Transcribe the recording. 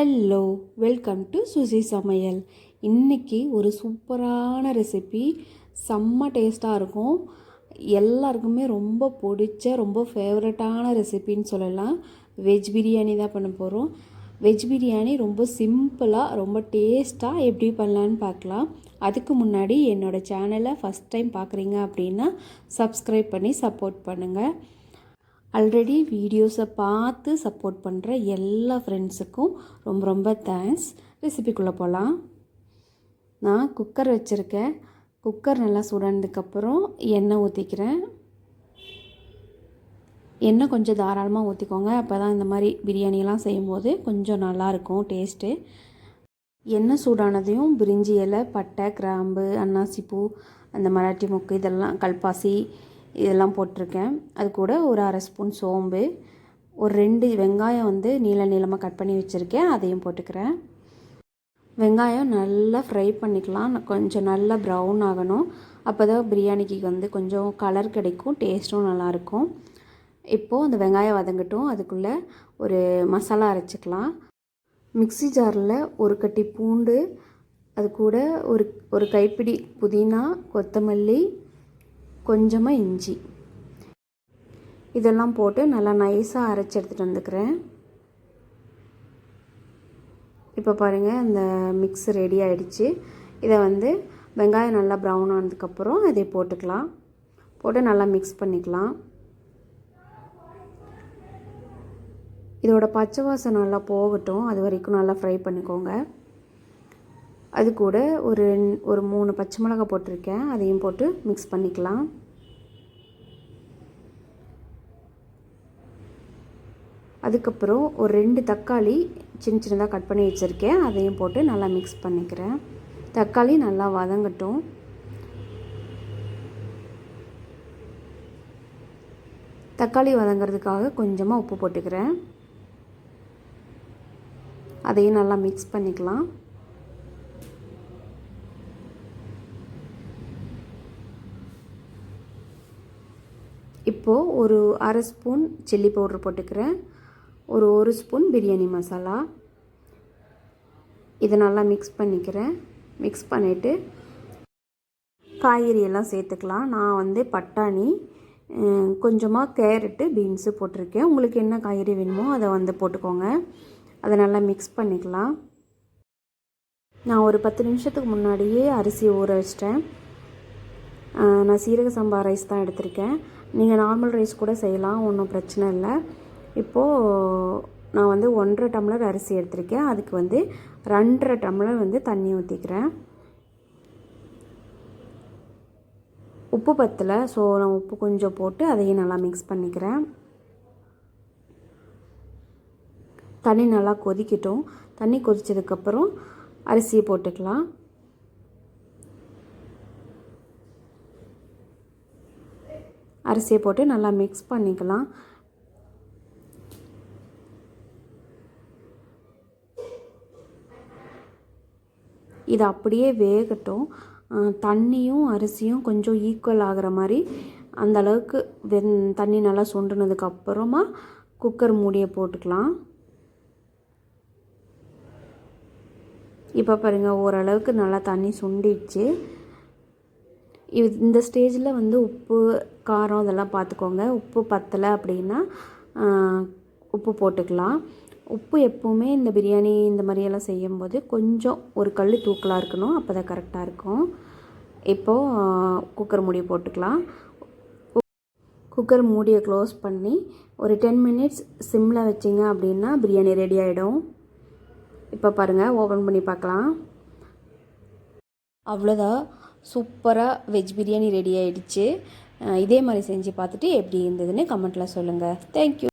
Hello welcome to Susi சமையல் இன்றைக்கி ஒரு சூப்பரான ரெசிபி செம்ம டேஸ்ட்டாக இருக்கும். எல்லாருக்குமே ரொம்ப பிடிச்ச ரொம்ப ஃபேவரட்டான ரெசிபின்னு சொல்லலாம். வெஜ் பிரியாணி தான் பண்ண போகிறோம் வெஜ் பிரியாணி ரொம்ப சிம்பிளாக ரொம்ப டேஸ்ட்டாக எப்படி பண்ணலான்னு பார்க்கலாம். அதுக்கு முன்னாடி என்னோடய சேனலை ஃபஸ்ட் டைம் பார்க்குறீங்க அப்படின்னா சப்ஸ்கிரைப் பண்ணி சப்போர்ட் பண்ணுங்கள் ஆல்ரெடி வீடியோஸை பார்த்து சப்போர்ட் பண்ணுற எல்லா ஃப்ரெண்ட்ஸுக்கும் ரொம்ப ரொம்ப தேங்க்ஸ் ரெசிபிக்குள்ளே போகலாம் நான் குக்கர் வச்சுருக்கேன். குக்கர் நல்லா சுடனதுக்கப்புறம் எண்ணெய் ஊற்றிக்கிறேன் எண்ணெய் கொஞ்சம் தாராளமாக ஊற்றிக்கோங்க அப்போ தான் இந்த மாதிரி பிரியாணிலாம் செய்யும்போது கொஞ்சம் நல்லாயிருக்கும் டேஸ்ட்டு எண்ணெய் சூடானதையும் பிரிஞ்சி இலை பட்டை கிராம்பு அன்னாசிப்பூ அந்த மராட்டி மொக்கு இதெல்லாம் கல்பாசி இதெல்லாம் போட்டிருக்கேன். அது கூட ஒரு அரை ஸ்பூன் சோம்பு ஒரு ரெண்டு வெங்காயம் வந்து நீள நீளமாக கட் பண்ணி வச்சுருக்கேன். அதையும் போட்டுக்கிறேன். வெங்காயம் நல்லா ஃப்ரை பண்ணிக்கலாம். கொஞ்சம் நல்லா ப்ரௌன் ஆகணும். அப்போ தான் பிரியாணிக்கு வந்து கொஞ்சம் கலர் கிடைக்கும் டேஸ்ட்டும் நல்லாயிருக்கும் இப்போது அந்த வெங்காயம் வதங்கட்டும். அதுக்குள்ளே ஒரு மசாலா அரைச்சிக்கலாம். மிக்சி ஜாரில் ஒரு கட்டி பூண்டு அது கூட ஒரு ஒரு கைப்பிடி புதினா கொத்தமல்லி கொஞ்சமாக இஞ்சி. இதெல்லாம் போட்டு நல்லா நைஸாக அரைச்சி எடுத்துகிட்டு வந்துக்கிறேன். இப்போ பாருங்கள் அந்த மிக்ஸ் ரெடி ஆகிடுச்சு இதை வந்து வெங்காயம் நல்லா ப்ரௌன் ஆனதுக்கப்புறம் இதை போட்டுக்கலாம். போட்டு நல்லா மிக்ஸ் பண்ணிக்கலாம். இதோட பச்சை வாசம் நல்லா போகட்டும். அது வரைக்கும் நல்லா ஃப்ரை பண்ணிக்கோங்க. அது கூட ஒரு ஒரு மூணு பச்சை மிளகா போட்டிருக்கேன். அதையும் போட்டு மிக்ஸ் பண்ணிக்கலாம். அதுக்கப்புறம் ஒரு ரெண்டு தக்காளி சின்ன சின்னதாக கட் பண்ணி வச்சுருக்கேன். அதையும் போட்டு நல்லா மிக்ஸ் பண்ணிக்கிறேன். தக்காளி நல்லா வதங்கட்டும். தக்காளி வதங்கிறதுக்காக கொஞ்சமாக உப்பு போட்டுக்கிறேன். அதையும் நல்லா மிக்ஸ் பண்ணிக்கலாம். இப்போது ஒரு அரை ஸ்பூன் சில்லி பவுட்ரு போட்டுக்கிறேன். ஒரு ஒரு ஸ்பூன் பிரியாணி மசாலா. இதை நல்லா மிக்ஸ் பண்ணிக்கிறேன். மிக்ஸ் பண்ணிவிட்டு காய்கறி எல்லாம் சேர்த்துக்கலாம். நான் வந்து பட்டாணி கொஞ்சமாக கேரட்டு பீன்ஸு போட்டிருக்கேன். உங்களுக்கு என்ன காய்கறி வேணுமோ அதை வந்து போட்டுக்கோங்க. அதை நல்லா மிக்ஸ் பண்ணிக்கலாம். நான் ஒரு பத்து நிமிஷத்துக்கு முன்னாடியே அரிசி ஊற வச்சிட்டேன். நான் சீரக சம்பா ரைஸ் தான் எடுத்திருக்கேன். நீங்கள் நார்மல் ரைஸ் கூட செய்யலாம் ஒன்றும் பிரச்சனை இல்லை. இப்போது நான் வந்து ஒன்றரை டம்ளர் அரிசி எடுத்திருக்கேன். அதுக்கு வந்து ரெண்டரை டம்ளர் வந்து தண்ணி ஊற்றிக்கிறேன் உப்பு பத்தில் ஸோ நான் உப்பு கொஞ்சம் போட்டு அதையும் நல்லா மிக்ஸ் பண்ணிக்கிறேன். தண்ணி நல்லா கொதிக்கட்டும். தண்ணி கொதித்ததுக்கப்புறம் அரிசியை போட்டுக்கலாம். அரிசியை போட்டு நல்லா மிக்ஸ் பண்ணிக்கலாம். இது அப்படியே வேகட்டும். தண்ணியும் அரிசியும் கொஞ்சம் ஈக்குவல் ஆகிற மாதிரி அந்த அளவுக்கு வெந் தண்ணி நல்லா சுண்டுனதுக்கு அப்புறமா குக்கர் மூடியை போட்டுக்கலாம். இப்போ பாருங்கள் ஓரளவுக்கு நல்லா தண்ணி சுண்டிடுச்சு. இந்த ஸ்டேஜில் வந்து உப்பு காரம் இதெல்லாம் பார்த்துக்கோங்க உப்பு பத்தலை அப்படின்னா உப்பு போட்டுக்கலாம். உப்பு எப்போவுமே இந்த பிரியாணி இந்த மாதிரியெல்லாம் செய்யும்போது கொஞ்சம் ஒரு கல் தூக்கலாக இருக்கணும். அப்போ தான் கரெக்டாக இருக்கும். இப்போது குக்கர் மூடி போட்டுக்கலாம். குக்கர் மூடியை க்ளோஸ் பண்ணி ஒரு டென் மினிட்ஸ் சிம்மில் வச்சிங்க அப்படின்னா பிரியாணி ரெடி ஆகிடும் இப்போ பாருங்கள் ஓப்பன் பண்ணி பார்க்கலாம். அவ்வளோதான் சூப்பராக வெஜ் பிரியாணி ரெடி ஆகிடுச்சு இதே மாதிரி செஞ்சு பார்த்துட்டு எப்படி இருந்ததுன்னு கமெண்ட்டில் சொல்லுங்கள் தேங்க்யூ